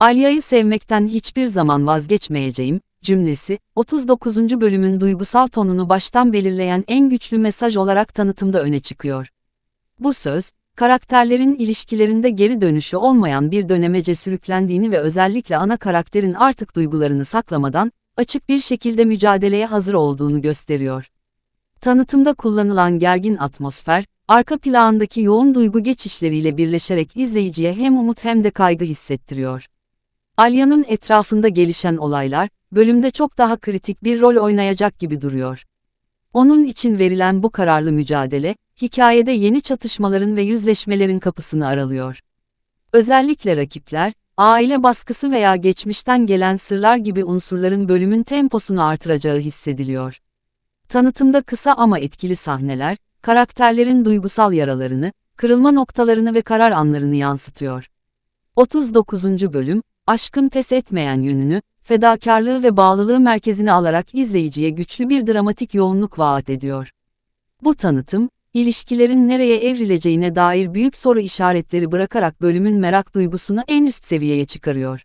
Alya'yı sevmekten hiçbir zaman vazgeçmeyeceğim, cümlesi, 39. bölümün duygusal tonunu baştan belirleyen en güçlü mesaj olarak tanıtımda öne çıkıyor. Bu söz, karakterlerin ilişkilerinde geri dönüşü olmayan bir dönemece sürüklendiğini ve özellikle ana karakterin artık duygularını saklamadan, açık bir şekilde mücadeleye hazır olduğunu gösteriyor. Tanıtımda kullanılan gergin atmosfer, arka plandaki yoğun duygu geçişleriyle birleşerek izleyiciye hem umut hem de kaygı hissettiriyor. Alya'nın etrafında gelişen olaylar, bölümde çok daha kritik bir rol oynayacak gibi duruyor. Onun için verilen bu kararlı mücadele, hikayede yeni çatışmaların ve yüzleşmelerin kapısını aralıyor. Özellikle rakipler, aile baskısı veya geçmişten gelen sırlar gibi unsurların bölümün temposunu artıracağı hissediliyor. Tanıtımda kısa ama etkili sahneler, karakterlerin duygusal yaralarını, kırılma noktalarını ve karar anlarını yansıtıyor. 39. bölüm, aşkın pes etmeyen yönünü, fedakarlığı ve bağlılığı merkezine alarak izleyiciye güçlü bir dramatik yoğunluk vaat ediyor. Bu tanıtım, ilişkilerin nereye evrileceğine dair büyük soru işaretleri bırakarak bölümün merak duygusunu en üst seviyeye çıkarıyor.